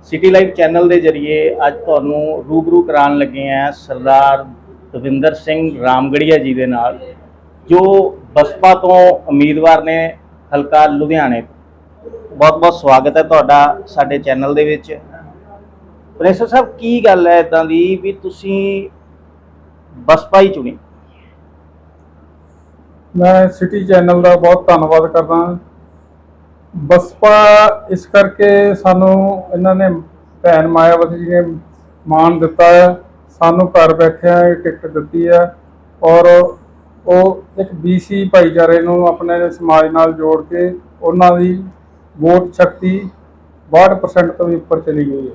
City live channel ਦੇ ਜ਼ਰੀਏ ਅੱਜ ਤੁਹਾਨੂੰ ਰੂਬਰੂ ਕਰਾਉਣ ਲੱਗੇ ਆ ਸਰਦਾਰ ਦਵਿੰਦਰ ਸਿੰਘ ਰਾਮਗੜੀਆ ਜੀ ਦੇ ਨਾਲ, ਜੋ ਬਸਪਾ ਤੋਂ ਉਮੀਦਵਾਰ ਨੇ ਹਲਕਾ ਲੁਧਿਆਣੇ ਬਹੁਤ ਬਹੁਤ ਸਵਾਗਤ ਹੈ ਤੁਹਾਡਾ ਸਾਡੇ ਚੈਨਲ ਦੇ ਵਿੱਚ। ਪ੍ਰੋਫੈਸਰ ਸਾਹਿਬ, ਕੀ ਗੱਲ ਹੈ ਇਦਾਂ ਦੀ ਵੀ ਤੁਸੀਂ ਬਸਪਾ ਹੀ ਚੁਣੀ? ਮੈਂ ਸਿਟੀ ਚੈਨਲ ਦਾ ਬਹੁਤ ਧੰਨਵਾਦ ਕਰਦਾ। ਬਸਪਾ ਇਸ ਕਰਕੇ ਸਾਨੂੰ ਇਹਨਾਂ ਨੇ ਭੈਣ ਮਾਇਆਵਤੀ ਜੀ ਨੇ ਮਾਣ ਦਿੱਤਾ ਹੈ। ਸਾਨੂੰ ਘਰ ਬੈਠਿਆਂ ਇਹ ਟਿਕਟ ਦਿੱਤੀ ਹੈ ਔਰ ਉਹ ਇੱਕ BC ਭਾਈਚਾਰੇ ਨੂੰ ਆਪਣੇ ਸਮਾਜ ਨਾਲ ਜੋੜ ਕੇ ਉਹਨਾਂ ਦੀ ਵੋਟ ਸ਼ਕਤੀ 62% ਤੋਂ ਵੀ ਉੱਪਰ ਚਲੀ ਗਈ ਹੈ।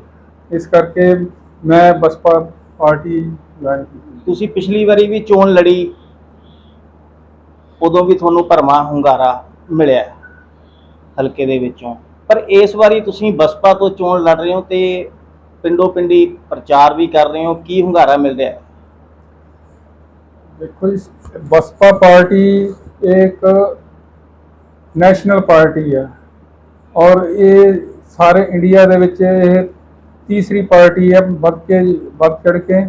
ਇਸ ਕਰਕੇ ਮੈਂ ਬਸਪਾ ਪਾਰਟੀ ਜੁਆਇਨ ਕੀਤੀ ਤੁਸੀਂ ਪਿਛਲੀ ਵਾਰੀ ਵੀ ਚੋਣ ਲੜੀ, ਉਦੋਂ ਵੀ ਤੁਹਾਨੂੰ ਭਰਮਾ ਹੁੰਗਾਰਾ ਮਿਲਿਆ। ਹਲਕੇ ਦੇ ਵਿੱਚੋਂ। ਪਰ ਇਸ ਵਾਰੀ ਤੁਸੀਂ ਬਸਪਾ ਤੋਂ ਚੋਣ ਲੜ ਰਹੇ ਹੋ ਤੇ ਪਿੰਡੋ ਪਿੰਡੀ ਪ੍ਰਚਾਰ ਵੀ ਕਰ ਰਹੇ ਹੋ। ਕੀ ਹੁੰਗਾਰਾ ਮਿਲ ਰਿਹਾ ਹੈ? ਦੇਖੋ ਜੀ, ਬਸਪਾ ਪਾਰਟੀ ਇੱਕ ਨੈਸ਼ਨਲ ਪਾਰਟੀ ਹੈ ਔਰ ਇਹ ਸਾਰੇ ਇੰਡੀਆ ਦੇ ਵਿੱਚ ਇਹ ਤੀਸਰੀ ਪਾਰਟੀ ਹੈ ਵੱਧ ਕੇ, ਵੱਧ ਚੜ ਕੇ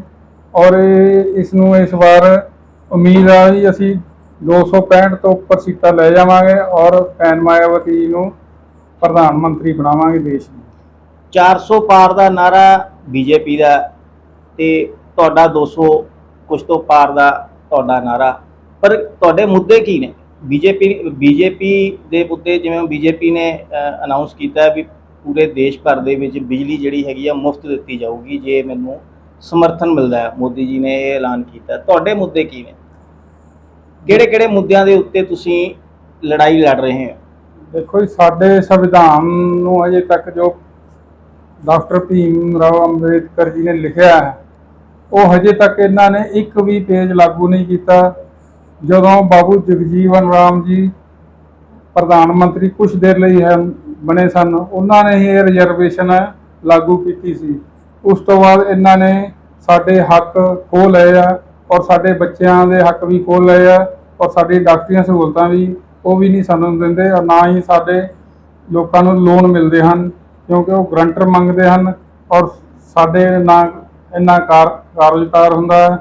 ਔਰ ਇਹ- ਇਸ ਨੂੰ ਇਸ ਵਾਰ ਉਮੀਦ ਆ ਵੀ ਅਸੀਂ 265 ਤੋਂ ਉੱਪਰ ਸੀਟਾਂ ਲੈ ਜਾਵਾਂਗੇ ਔਰ ਭੈਣ ਮਾਇਆਵਤੀ ਨੂੰ ਪ੍ਰਧਾਨ ਮੰਤਰੀ ਬਣਾਵਾਂਗੇ ਦੇਸ਼ ਨੂੰ। 400 ਪਾਰ ਦਾ ਨਾਰਾ ਬੀਜੇਪੀ ਦਾ ਤੇ ਤੁਹਾਡਾ 200 ਕੁਛ ਤੋਂ ਪਾਰ ਦਾ ਤੁਹਾਡਾ ਨਾਰਾ ਪਰ ਤੁਹਾਡੇ ਮੁੱਦੇ ਕੀ ਨੇ? ਬੀਜੇਪੀ ਬੀਜੇਪੀ ਦੇ ਮੁੱਦੇ ਜਿਵੇਂ ਬੀਜੇਪੀ ਨੇ ਅਨਾਉਂਸ ਕੀਤਾ ਵੀ ਪੂਰੇ ਦੇਸ਼ ਭਰ ਦੇ ਵਿੱਚ ਬਿਜਲੀ ਜਿਹੜੀ ਹੈਗੀ ਆ ਮੁਫਤ ਦਿੱਤੀ ਜਾਊਗੀ, ਜੇ ਮੈਨੂੰ ਸਮਰਥਨ ਮਿਲਦਾ ਹੈ। ਮੋਦੀ ਜੀ ਨੇ ਇਹ ਐਲਾਨ ਕੀਤਾ। ਤੁਹਾਡੇ ਮੁੱਦੇ ਕੀ ਨੇ? ਕਿਹੜੇ ਕਿਹੜੇ ਮੁੱਦਿਆਂ ਦੇ ਉੱਤੇ ਤੁਸੀਂ ਲੜਾਈ ਲੜ ਰਹੇ ਹੋ? ਦੇਖੋ ਜੀ, ਸਾਡੇ ਸੰਵਿਧਾਨ ਨੂੰ ਅਜੇ ਤੱਕ ਜੋ ਡਾਕਟਰ ਭੀਮ ਰਾਓ ਅੰਬੇਦਕਰ ਜੀ ਨੇ ਲਿਖਿਆ ਹੈ, ਉਹ ਹਜੇ ਤੱਕ ਇਹਨਾਂ ਨੇ ਇੱਕ ਵੀ ਪੇਜ ਲਾਗੂ ਨਹੀਂ ਕੀਤਾ। ਜਦੋਂ ਬਾਬੂ ਜਗਜੀਵਨ ਰਾਮ ਜੀ ਪ੍ਰਧਾਨ ਮੰਤਰੀ ਕੁਝ ਦੇਰ ਲਈ ਹੈ ਬਣੇ ਸਨ, ਉਹਨਾਂ ਨੇ ਹੀ ਇਹ ਰਿਜ਼ਰਵੇਸ਼ਨ ਲਾਗੂ ਕੀਤੀ ਸੀ। ਉਸ ਤੋਂ ਬਾਅਦ ਇਹਨਾਂ ਨੇ ਸਾਡੇ ਹੱਕ ਖੋਹ ਲਏ ਆ ਔਰ ਸਾਡੇ ਬੱਚਿਆਂ ਦੇ ਹੱਕ ਵੀ ਖੋਹ ਲਏ ਆ। ਔਰ ਸਾਡੀ ਡਾਕਟਰੀਆਂ ਸਹੂਲਤਾਂ ਵੀ ਉਹ ਵੀ ਨਹੀਂ ਸਾਨੂੰ ਦਿੰਦੇ ਔਰ ਨਾ ਹੀ ਸਾਡੇ ਲੋਕਾਂ ਨੂੰ ਲੋਨ ਮਿਲਦੇ ਹਨ, ਕਿਉਂਕਿ ਉਹ ਗਰੰਟਰ ਮੰਗਦੇ ਹਨ ਔਰ ਸਾਡੇ ਨਾ ਇੰਨਾ ਕਾਰ ਕਾਰਜਕਾਰ ਹੁੰਦਾ ਹੈ,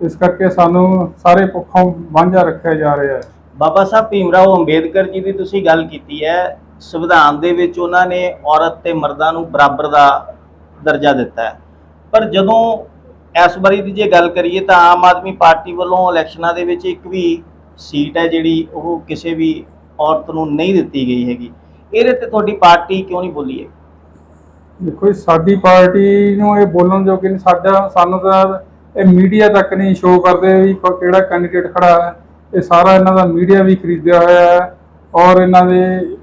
ਇਸ ਕਰਕੇ ਸਾਨੂੰ ਸਾਰੇ ਪੱਖੋਂ ਵਾਂਝਾ ਰੱਖਿਆ ਜਾ ਰਿਹਾ ਹੈ। ਬਾਬਾ ਸਾਹਿਬ ਭੀਮਰਾਓ ਅੰਬੇਦਕਰ ਜੀ ਦੀ ਤੁਸੀਂ ਗੱਲ ਕੀਤੀ ਹੈ, ਸੰਵਿਧਾਨ ਦੇ ਵਿੱਚ ਉਹਨਾਂ ਨੇ ਔਰਤ ਤੇ ਮਰਦਾਂ ਨੂੰ ਬਰਾਬਰ ਦਾ ਦਰਜਾ ਦਿੱਤਾ ਹੈ। ਪਰ ਜਦੋਂ ਇਸ ਵਾਰੀ ਦੀ ਜੇ ਗੱਲ ਕਰੀਏ ਤਾਂ ਆਮ ਆਦਮੀ ਪਾਰਟੀ ਵੱਲੋਂ ਇਲੈਕਸ਼ਨਾਂ ਦੇ ਵਿੱਚ ਇੱਕ ਵੀ ਸੀਟ ਹੈ ਜਿਹੜੀ ਉਹ ਕਿਸੇ ਵੀ ਔਰਤ ਨੂੰ ਨਹੀਂ ਦਿੱਤੀ ਗਈ ਹੈਗੀ। ਇਹਦੇ ਤੇ ਤੁਹਾਡੀ ਪਾਰਟੀ ਕਿਉਂ ਨਹੀਂ ਬੋਲੀ ਹੈ ਦੇਖੋ ਜੀ ਸਾਡੀ ਪਾਰਟੀ ਨੂੰ ਇਹ ਬੋਲਣ ਜੋਗੇ ਨਹੀਂ ਸਾਡਾ ਸਾਨੂੰ ਤਾਂ ਇਹ ਮੀਡੀਆ ਤੱਕ ਨਹੀਂ ਸ਼ੋਅ ਕਰਦੇ ਵੀ ਕਿਹੜਾ ਕੈਂਡੀਡੇਟ ਖੜਾ ਹੈ। ਇਹ ਸਾਰਾ ਇਹਨਾਂ ਦਾ ਮੀਡੀਆ ਵੀ ਖਰੀਦਿਆ ਹੋਇਆ ਹੈ ਔਰ ਇਹਨਾਂ ਦੇ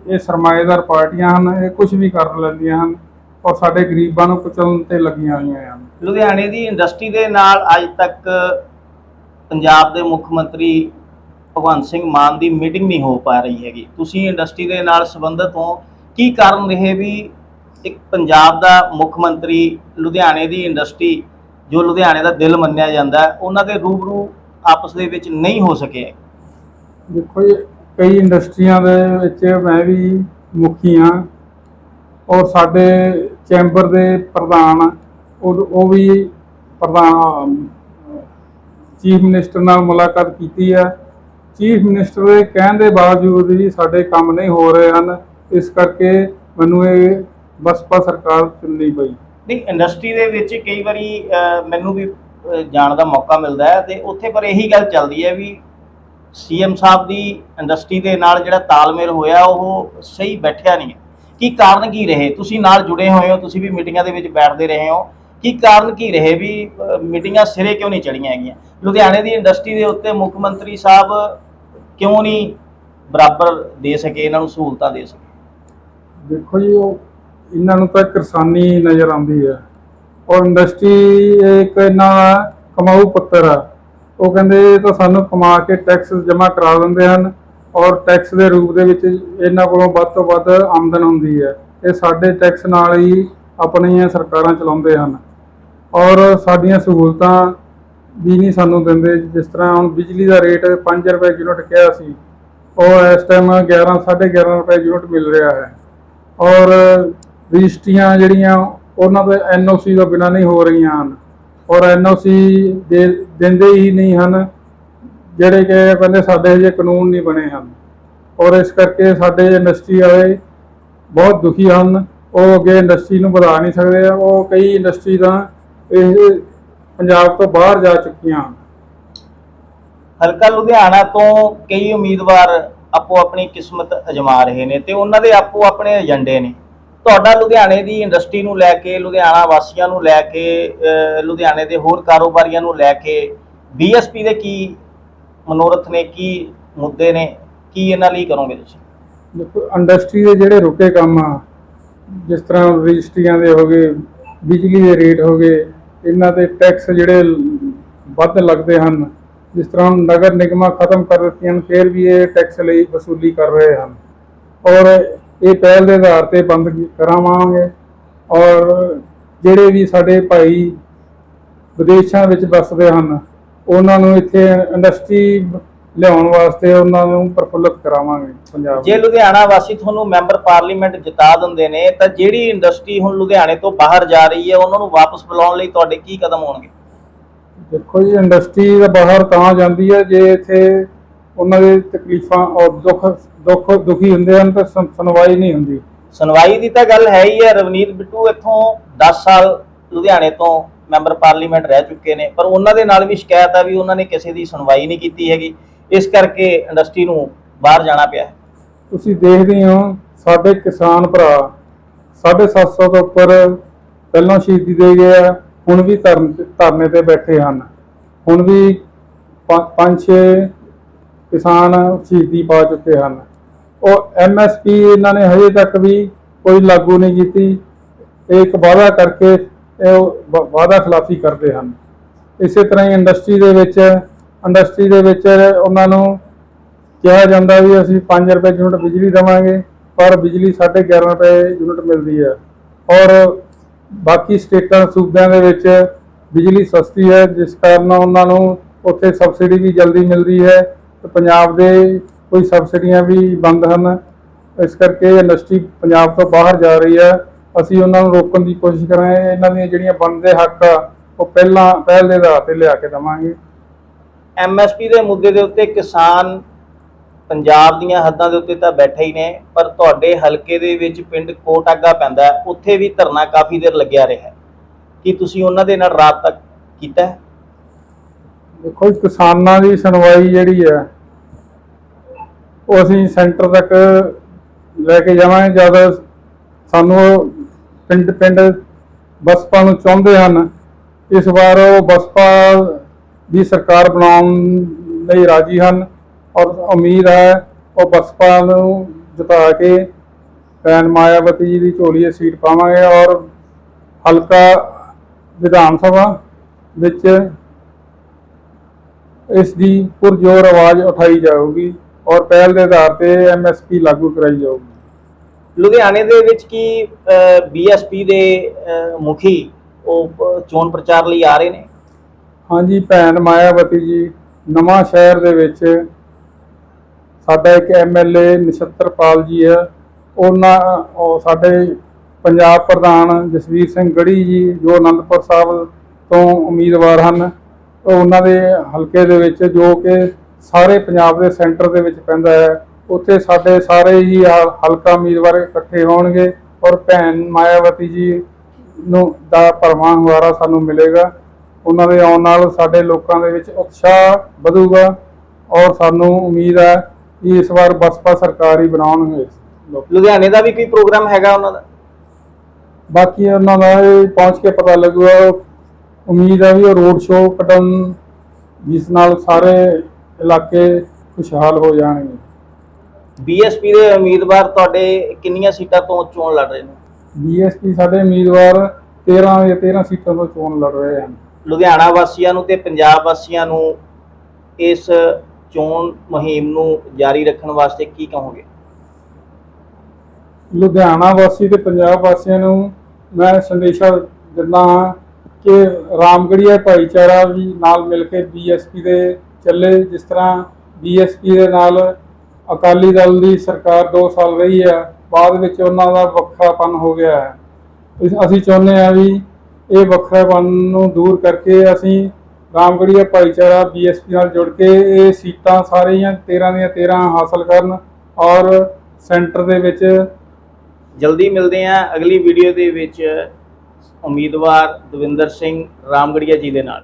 ਇਹ ਸਰਮਾਏਦਾਰ ਪਾਰਟੀਆਂ ਹਨ ਇਹ ਕੁਝ ਵੀ ਕਰ ਲੈਂਦੀਆਂ ਹਨ ਔਰ ਸਾਡੇ ਗਰੀਬਾਂ ਨੂੰ ਕੁਚਲਣ ਤੇ ਲੱਗੀਆਂ ਹੋਈਆਂ ਹਨ। ਲੁਧਿਆਣੇ ਦੀ ਇੰਡਸਟਰੀ ਦੇ ਨਾਲ ਅੱਜ ਤੱਕ ਪੰਜਾਬ ਦੇ ਮੁੱਖ ਮੰਤਰੀ ਭਗਵੰਤ ਸਿੰਘ ਮਾਨ ਦੀ ਮੀਟਿੰਗ ਨਹੀਂ ਹੋ ਪਾ ਰਹੀ ਹੈਗੀ। ਤੁਸੀਂ ਇੰਡਸਟਰੀ ਦੇ ਨਾਲ ਸੰਬੰਧਿਤ ਹੋ, ਕੀ ਕਾਰਨ ਰਹੇ ਵੀ ਇੱਕ ਪੰਜਾਬ ਦਾ ਮੁੱਖ ਮੰਤਰੀ ਲੁਧਿਆਣੇ ਦੀ ਇੰਡਸਟਰੀ ਜੋ ਲੁਧਿਆਣੇ ਦਾ ਦਿਲ ਮੰਨਿਆ ਜਾਂਦਾ, ਉਹਨਾਂ ਦੇ ਰੂਬਰੂ ਆਪਸ ਦੇ ਵਿੱਚ ਨਹੀਂ ਹੋ ਸਕੇ? ਦੇਖੋ ਜੀ, ਕਈ ਇੰਡਸਟਰੀਆਂ ਦੇ ਵਿੱਚ ਮੈਂ ਵੀ ਮੁਖੀ ਹਾਂ ਔਰ ਸਾਡੇ ਚੈਂਬਰ ਦੇ ਪ੍ਰਧਾਨ, ਉਹ ਉਹ ਵੀ ਪ੍ਰਧਾਨ ਚੀਫ ਮਿਨਿਸਟਰ ਨਾਲ ਮੁਲਾਕਾਤ ਕੀਤੀ ਹੈ। ਚੀਫ ਮਿਨਿਸਟਰ ਦੇ ਕਹਿਣ ਦੇ ਬਾਵਜੂਦ ਵੀ ਸਾਡੇ ਕੰਮ ਨਹੀਂ ਹੋ ਰਹੇ ਹਨ, ਇਸ ਕਰਕੇ ਮੈਨੂੰ ਇਹ ਬਸਪਾ ਸਰਕਾਰ ਚੁਣਨੀ ਪਈ। ਨਹੀਂ, ਇੰਡਸਟਰੀ ਦੇ ਵਿੱਚ ਕਈ ਵਾਰੀ ਮੈਨੂੰ ਵੀ ਜਾਣ ਦਾ ਮੌਕਾ ਮਿਲਦਾ ਹੈ ਤੇ ਉੱਥੇ ਪਰ ਇਹੀ ਗੱਲ ਚੱਲਦੀ ਹੈ ਵੀ ਸੀਐਮ ਸਾਹਿਬ ਦੀ ਇੰਡਸਟਰੀ ਦੇ ਨਾਲ ਜਿਹੜਾ ਤਾਲਮੇਲ ਹੋਇਆ, ਉਹ ਸਹੀ ਬੈਠਿਆ ਨਹੀਂ ਹੈ। ਕੀ ਕਾਰਨ ਕੀ ਰਹੇ? ਤੁਸੀਂ ਨਾਲ ਜੁੜੇ ਹੋਏ ਹੋ, ਤੁਸੀਂ ਵੀ ਮੀਟਿੰਗਾਂ ਦੇ ਵਿੱਚ ਬੈਠਦੇ ਰਹੇ ਹੋ। ਕੀ ਕਾਰਨ ਕੀ ਰਹੇ ਵੀ ਮੀਟਿੰਗਾਂ ਸਿਰੇ ਕਿਉਂ ਨਹੀਂ ਚੜੀਆਂ ਹੈਗੀਆਂ? ਲੁਧਿਆਣੇ ਦੀ ਇੰਡਸਟਰੀ ਦੇ ਉੱਤੇ ਮੁੱਖ ਮੰਤਰੀ ਸਾਹਿਬ ਕਿਉਂ ਨਹੀਂ ਬਰਾਬਰ ਦੇ ਸਕੇ, ਇਹਨਾਂ ਨੂੰ ਸਹੂਲਤਾਂ ਦੇ ਸਕੇ? ਦੇਖੋ ਜੀ, ਉਹ ਇਹਨਾਂ ਨੂੰ ਤਾਂ ਕਿਰਸਾਨੀ ਨਜ਼ਰ ਆਉਂਦੀ ਹੈ। ਔਰ ਇੰਡਸਟਰੀ ਇੱਕ ਇਹਨਾਂ ਕਮਾਊ ਪੱਤਰ ਆ। ਉਹ ਕਹਿੰਦੇ ਇਹ ਤਾਂ ਸਾਨੂੰ ਕਮਾ ਕੇ ਟੈਕਸ ਜਮ੍ਹਾਂ ਕਰਾ ਦਿੰਦੇ ਹਨ ਔਰ ਟੈਕਸ ਦੇ ਰੂਪ ਦੇ ਵਿੱਚ ਇਹਨਾਂ ਕੋਲੋਂ ਵੱਧ ਤੋਂ ਵੱਧ ਆਮਦਨ ਹੁੰਦੀ ਹੈ। ਇਹ ਸਾਡੇ ਟੈਕਸ ਨਾਲ ਹੀ ਆਪਣੀਆਂ ਸਰਕਾਰਾਂ ਚਲਾਉਂਦੇ ਹਨ। ਔਰ ਸਾਡੀਆਂ ਸਹੂਲਤਾਂ ਵੀ ਨਹੀਂ ਸਾਨੂੰ ਦਿੰਦੇ। ਜਿਸ ਤਰ੍ਹਾਂ ਹੁਣ ਬਿਜਲੀ ਦਾ ਰੇਟ 5 ਰੁਪਏ ਯੂਨਿਟ ਕਿਹਾ ਸੀ, ਉਹ ਇਸ ਟਾਈਮ 11 11.5 ਰੁਪਏ ਯੂਨਿਟ ਮਿਲ ਰਿਹਾ ਹੈ। ਔਰ ਰਜਿਸਟਰੀਆਂ ਜਿਹੜੀਆਂ, ਉਹਨਾਂ ਦੇ ਐਨਓਸੀ ਤੋਂ ਬਿਨਾਂ ਨਹੀਂ ਹੋ ਰਹੀਆਂ ਹਨ। ਔਰ ਐਨਓਸੀ ਦੇ, ਦਿੰਦੇ ਹੀ ਨਹੀਂ ਹਨ, ਜਿਹੜੇ ਕਿ ਪਹਿਲੇ ਸਾਡੇ ਹਜੇ ਕਾਨੂੰਨ ਨਹੀਂ ਬਣੇ ਹਨ। ਔਰ ਇਸ ਕਰਕੇ ਸਾਡੇ ਇੰਡਸਟਰੀ ਵਾਲੇ ਬਹੁਤ ਦੁਖੀ ਹਨ। ਉਹ ਅੱਗੇ ਇੰਡਸਟਰੀ ਨੂੰ ਵਧਾ ਨਹੀਂ ਸਕਦੇ। ਉਹ ਕਈ ਇੰਡਸਟਰੀ ਤਾਂ ਇਹ ਪੰਜਾਬ ਤੋਂ ਬਾਹਰ ਜਾ ਚੁੱਕੀਆਂ। ਹਨ ਹਲਕਾ ਲੁਧਿਆਣਾ ਤੋਂ ਕਈ ਉਮੀਦਵਾਰ ਆਪੋ ਆਪਣੀ ਕਿਸਮਤ ਅਜਮਾ ਰਹੇ ਨੇ ਤੇ ਉਹਨਾਂ ਦੇ ਆਪੋ ਆਪਣੇ ਏਜੰਡੇ ਨੇ। ਤੁਹਾਡਾ ਲੁਧਿਆਣੇ ਦੀ ਇੰਡਸਟਰੀ ਨੂੰ ਲੈ ਕੇ ਲੁਧਿਆਣਾ ਵਾਸੀਆਂ ਨੂੰ ਲੈ ਕੇ ਲੁਧਿਆਣੇ ਦੇ ਹੋਰ ਕਾਰੋਬਾਰੀਆਂ ਨੂੰ ਲੈ ਕੇ ਬੀਐਸਪੀ ਦੇ ਕੀ ਮਨੋਰਥ ਨੇ ਕੀ ਮੁੱਦੇ ਨੇ ਕੀ ਇਹਨਾਂ ਲਈ ਕਰੋਗੇ ਤੁਸੀਂ? ਦੇਖੋ ਇੰਡਸਟਰੀ ਦੇ ਜਿਹੜੇ ਰੁਕੇ ਕੰਮ ਆ ਜਿਸ ਤਰ੍ਹਾਂ ਰਜਿਸਟਰੀਆਂ ਦੇ ਹੋ ਗਏ ਬਿਜਲੀ ਦੇ ਰੇਟ ਹੋ ਗਏ ਇਹਨਾਂ ਦੇ ਟੈਕਸ ਜਿਹੜੇ ਵੱਧ ਲੱਗਦੇ ਹਨ, ਜਿਸ ਤਰ੍ਹਾਂ ਨਗਰ ਨਿਗਮਾਂ ਖਤਮ ਕਰ ਦਿੱਤੀਆਂ ਹਨ, ਫਿਰ ਵੀ ਇਹ ਟੈਕਸ ਲਈ ਵਸੂਲੀ ਕਰ ਰਹੇ ਹਨ। ਔਰ ਇਹ ਪਹਿਲ ਦੇ ਆਧਾਰ ਤੇ ਬੰਦ ਕਰਾਵਾਂਗੇ। ਔਰ ਜਿਹੜੇ ਵੀ ਸਾਡੇ ਭਾਈ ਵਿਦੇਸ਼ਾਂ ਵਿੱਚ ਵੱਸਦੇ ਹਨ, ਉਹਨਾਂ ਨੂੰ ਇੱਥੇ ਇੰਡਸਟਰੀ ਲਿਆਉਣ ਵਾਸਤੇ ਉਹਨਾਂ ਨੂੰ ਪ੍ਰਫੁੱਲਤ ਕਰਾਵਾਂਗੇ ਪੰਜਾਬ ਜੇ ਲੁਧਿਆਣਾ ਵਾਸੀ ਤੁਹਾਨੂੰ ਮੈਂਬਰ ਪਾਰਲੀਮੈਂਟ ਜਿਤਾ ਦਿੰਦੇ ਨੇ ਤਾਂ ਜਿਹੜੀ ਇੰਡਸਟਰੀ ਹੁਣ ਲੁਧਿਆਣੇ ਤੋਂ ਬਾਹਰ ਜਾ ਰਹੀ ਹੈ ਉਹਨਾਂ ਨੂੰ ਵਾਪਸ ਬੁਲਾਉਣ ਲਈ ਤੁਹਾਡੇ ਕੀ ਕਦਮ ਹੋਣਗੇ? ਦੇਖੋ ਜੀ ਇੰਡਸਟਰੀ ਦਾ ਬਾਹਰ ਤਾਂ ਜਾਂਦੀ ਹੈ ਜੇ ਇੱਥੇ ਉਹਨਾਂ ਦੇ ਤਕਲੀਫਾਂ ਔਰ ਦੁੱਖ ਦੁੱਖ ਦੁਖੀ ਹੁੰਦੇ ਹਨ ਤਾਂ ਸੁਣ- ਸੁਣਵਾਈ ਨਹੀਂ ਹੁੰਦੀ। ਸੁਣਵਾਈ ਦੀ ਤਾਂ ਗੱਲ ਹੈ ਹੀ ਹੈ ਰਵਨੀਤ ਬਿੱਟੂ ਇੱਥੋਂ 10 ਸਾਲ ਲੁਧਿਆਣੇ ਤੋਂ ਮੈਂਬਰ ਪਾਰਲੀਮੈਂਟ ਰਹਿ ਚੁੱਕੇ ਨੇ ਪਰ ਉਹਨਾਂ ਦੇ ਨਾਲ ਵੀ ਸ਼ਿਕਾਇਤ ਆ ਵੀ ਉਹਨਾਂ ਨੇ ਕਿਸੇ ਦੀ ਸੁਣਵਾਈ ਨਹੀਂ ਕੀਤੀ ਹੈਗੀ। ਇਸ ਕਰਕੇ ਇੰਡਸਟਰੀ ਨੂੰ ਬਾਹਰ ਜਾਣਾ ਪਿਆ ਹੈ। ਤੁਸੀਂ ਦੇਖਦੇ ਹੋ, ਸਾਡੇ ਕਿਸਾਨ ਭਰਾ 750 ਤੋਂ ਉੱਪਰ ਪਹਿਲਾਂ ਸ਼ਹੀਦੀ ਦੇ ਗਏ ਆ, ਹੁਣ ਵੀ ਧਰਨ ਧਰਨੇ ਤੇ ਬੈਠੇ ਹਨ। ਹੁਣ ਵੀ ਪੰਜ ਛੇ ਕਿਸਾਨ ਸ਼ਹੀਦੀ ਪਾ ਚੁੱਕੇ ਹਨ। ਉਹ ਐਮਐਸਪੀ ਇਹਨਾਂ ਨੇ ਹਜੇ ਤੱਕ ਵੀ ਕੋਈ ਲਾਗੂ ਨਹੀਂ ਕੀਤੀ। ਇਹ ਇੱਕ ਵਾਅਦਾ ਕਰਕੇ ਇਹ ਵਾਅਦਾ ਖਿਲਾਫੀ ਕਰਦੇ ਹਨ। ਇਸੇ ਤਰ੍ਹਾਂ ਹੀ ਇੰਡਸਟਰੀ ਦੇ ਵਿੱਚ ਇੰਡਸਟਰੀ ਦੇ ਵਿੱਚ ਉਹਨਾਂ ਨੂੰ ਕਿਹਾ ਜਾਂਦਾ ਵੀ ਅਸੀਂ 5 ਰੁਪਏ ਯੂਨਿਟ ਬਿਜਲੀ ਦੇਵਾਂਗੇ, ਪਰ ਬਿਜਲੀ 11.5 ਰੁਪਏ ਯੂਨਿਟ ਮਿਲਦੀ ਹੈ ਔਰ ਬਾਕੀ ਸਟੇਟਾਂ, ਸੂਬਿਆਂ ਦੇ ਵਿੱਚ ਬਿਜਲੀ ਸਸਤੀ ਹੈ, ਜਿਸ ਕਾਰਨ ਉਹਨਾਂ ਨੂੰ ਉੱਥੇ ਸਬਸਿਡੀ ਵੀ ਜਲਦੀ ਮਿਲਦੀ ਹੈ ਤੇ ਪੰਜਾਬ ਦੇ ਕੋਈ ਸਬਸਿਡੀਆਂ ਵੀ ਬੰਦ ਹਨ। ਇਸ ਕਰਕੇ ਇੰਡਸਟਰੀ ਪੰਜਾਬ ਤੋਂ ਬਾਹਰ ਜਾ ਰਹੀ ਹੈ। ਅਸੀਂ ਉਹਨਾਂ ਨੂੰ ਰੋਕਣ ਦੀ ਕੋਸ਼ਿਸ਼ ਕਰਾਂਗੇ। ਇਹਨਾਂ ਦੀਆਂ ਜਿਹੜੀਆਂ ਬਣਦੇ ਹੱਕ ਆ, ਉਹ ਪਹਿਲਾਂ, ਪਹਿਲ ਦੇ ਆਧਾਰ ਤੇ ਲਿਆ ਕੇ ਦੇਵਾਂਗੇ। ਐਮਐਸਪੀ ਦੇ ਮੁੱਦੇ ਦੇ ਉੱਤੇ ਕਿਸਾਨ ਪੰਜਾਬ ਦੀਆਂ ਹੱਦਾਂ ਦੇ ਉੱਤੇ ਤਾਂ ਬੈਠੇ ਹੀ ਨੇ, ਪਰ ਤੁਹਾਡੇ ਹਲਕੇ ਦੇ ਵਿੱਚ ਪਿੰਡ ਕੋਟਾਗਾ ਪੈਂਦਾ ਉੱਥੇ ਵੀ ਧਰਨਾ ਕਾਫੀ ਦੇਰ ਲੱਗਿਆ ਰਿਹਾ ਕੀ ਤੁਸੀਂ ਉਹਨਾਂ ਦੇ ਨਾਲ ਰਾਤ ਤੱਕ ਕੀਤਾ ਦੇਖੋ ਕਿਸਾਨਾਂ ਦੀ ਸੁਣਵਾਈ ਜਿਹੜੀ ਹੈ, ਉਹ ਅਸੀਂ ਸੈਂਟਰ ਤੱਕ ਲੈ ਕੇ ਜਾਵਾਂਗੇ, ਜਦ ਸਾਨੂੰ ਪਿੰਡ ਪਿੰਡ ਬਸਪਾ ਨੂੰ ਚਾਹੁੰਦੇ ਹਨ, ਇਸ ਵਾਰ ਉਹ ਬਸਪਾ ਦੀ ਸਰਕਾਰ ਬਣਾਉਣ ਲਈ ਰਾਜੀ ਹਨ ਔਰ ਉਮੀਦ ਹੈ ਉਹ ਬਸਪਾ ਨੂੰ ਜਿਤਾ ਕੇ ਭੈਣ ਮਾਇਆਵਤੀ ਜੀ ਦੀ ਝੋਲੀ 'ਚ ਸੀਟ ਪਾਵਾਂਗੇ ਔਰ ਹਲਕਾ ਵਿਧਾਨ ਸਭਾ ਵਿੱਚ ਇਸ ਦੀ ਪੁਰਜ਼ੋਰ ਆਵਾਜ਼ ਉਠਾਈ ਜਾਊਗੀ ਔਰ ਪਹਿਲ ਦੇ ਆਧਾਰ ਤੇ ਐਮਐਸਪੀ ਲਾਗੂ ਕਰਾਈ ਜਾਊਗੀ। ਲੁਧਿਆਣੇ ਦੇ ਵਿੱਚ ਕੀ ਬੀਐਸਪੀ ਦੇ ਮੁਖੀ ਉਹ ਚੋਣ ਪ੍ਰਚਾਰ ਲਈ ਆ ਰਹੇ ਨੇ? ਹਾਂਜੀ ਭੈਣ ਮਾਇਆਵਤੀ ਜੀ, ਨਵਾਂ ਸ਼ਹਿਰ ਦੇ ਵਿੱਚ ਸਾਡਾ ਇੱਕ ਐਮਐਲਏ ਨਛੱਤਰਪਾਲ ਜੀ ਹੈ। ਉਹਨਾਂ ਸਾਡੇ ਪੰਜਾਬ ਪ੍ਰਧਾਨ ਜਸਵੀਰ ਸਿੰਘ ਗੜੀ ਜੀ, ਜੋ ਅਨੰਦਪੁਰ ਸਾਹਿਬ ਤੋਂ ਉਮੀਦਵਾਰ ਹਨ। ਉਹਨਾਂ ਦੇ ਹਲਕੇ ਦੇ ਵਿੱਚ, ਜੋ ਕਿ ਸਾਰੇ ਪੰਜਾਬ ਦੇ ਸੈਂਟਰ ਦੇ ਵਿੱਚ ਪੈਂਦਾ ਹੈ। ਉੱਥੇ ਸਾਡੇ ਸਾਰੇ ਹੀ ਹਲਕਾ ਉਮੀਦਵਾਰ ਇਕੱਠੇ ਹੋਣਗੇ ਔਰ ਭੈਣ ਮਾਇਆਵਤੀ ਜੀ ਨੂੰ ਦਾ ਭਰਵਾਂ ਹੁੰਗਾਰਾ ਸਾਨੂੰ ਮਿਲੇਗਾ। ਉਹਨਾਂ ਦੇ ਆਉਣ ਨਾਲ ਸਾਡੇ ਲੋਕਾਂ ਦੇ ਵਿੱਚ ਉਤਸ਼ਾਹ ਵਧੂਗਾ ਔਰ ਸਾਨੂੰ ਉਮੀਦ ਹੈ ਕਿ ਇਸ ਵਾਰ ਬਸਪਾ ਸਰਕਾਰ ਹੀ ਬਣਾਉਣਗੇ ਲੁਧਿਆਣੇ ਦਾ ਵੀ ਕੋਈ ਪ੍ਰੋਗਰਾਮ ਹੈਗਾ ਉਹਨਾਂ ਦਾ? ਬਾਕੀ ਉਹਨਾਂ ਦਾ ਪਹੁੰਚ ਕੇ ਪਤਾ ਲੱਗੂਗਾ ਉਮੀਦ ਹੈ ਵੀ ਉਹ ਰੋਡ ਸ਼ੋਅ ਕੱਢਣ ਜਿਸ ਨਾਲ ਸਾਰੇ ਇਲਾਕੇ ਖੁਸ਼ਹਾਲ ਹੋ ਜਾਣਗੇ। ਬੀਐਸਪੀ ਦੇ ਉਮੀਦਵਾਰ ਤੁਹਾਡੇ ਕਿੰਨੀਆਂ ਸੀਟਾਂ ਤੋਂ ਚੋਣ ਲੜ ਰਹੇ ਨੇ? ਬੀਐਸਪੀ ਸਾਡੇ ਉਮੀਦਵਾਰ 13 ਦੇ 13 ਸੀਟਾਂ ਤੋਂ ਚੋਣ ਲੜ ਰਹੇ ਹਨ। ਲੁਧਿਆਣਾ ਵਾਸੀਆਂ ਨੂੰ ਤੇ ਪੰਜਾਬ ਵਾਸੀਆਂ ਨੂੰ ਇਸ ਚੋਣ ਮੁਹਿੰਮ ਨੂੰ ਜਾਰੀ ਰੱਖਣ ਵਾਸਤੇ ਕੀ ਕਹੋਗੇ? ਲੁਧਿਆਣਾ ਵਾਸੀ ਤੇ ਪੰਜਾਬ ਵਾਸੀਆਂ ਨੂੰ ਮੈਂ ਸੰਦੇਸ਼ਾ ਦਿੰਦਾ ਹਾਂ ਕਿ ਰਾਮਗੜੀਆ ਭਾਈਚਾਰਾ ਵੀ ਨਾਲ ਮਿਲ ਕੇ ਬੀਐਸਪੀ ਦੇ ਚੱਲੇ। ਜਿਸ ਤਰ੍ਹਾਂ ਬੀਐਸਪੀ ਦੇ ਨਾਲ ਅਕਾਲੀ ਦਲ ਦੀ ਸਰਕਾਰ 2 ਸਾਲ ਰਹੀ ਹੈ, ਬਾਅਦ ਵਿੱਚ ਉਹਨਾਂ ਦਾ ਵੱਖਰਾਪਨ ਹੋ ਗਿਆ ਹੈ। ਅਸੀਂ ਚਾਹੁੰਦੇ ਆ ਵੀ ਇਹ ਵੱਖਰਾਪਣ ਨੂੰ ਦੂਰ ਕਰਕੇ ਅਸੀਂ ਰਾਮਗੜੀਆ ਭਾਈਚਾਰਾ ਬੀਐਸਪੀ ਨਾਲ ਜੁੜ ਕੇ ਇਹ ਸੀਟਾਂ ਸਾਰੀਆਂ 13 ਦੀਆਂ 13 ਹਾਸਲ ਕਰਨ ਔਰ ਸੈਂਟਰ ਦੇ ਵਿੱਚ ਜਲਦੀ ਮਿਲਦੇ ਹਾਂ ਅਗਲੀ ਵੀਡੀਓ ਦੇ ਵਿੱਚ ਉਮੀਦਵਾਰ ਦਵਿੰਦਰ ਸਿੰਘ ਰਾਮਗੜੀਆ ਜੀ ਦੇ ਨਾਲ।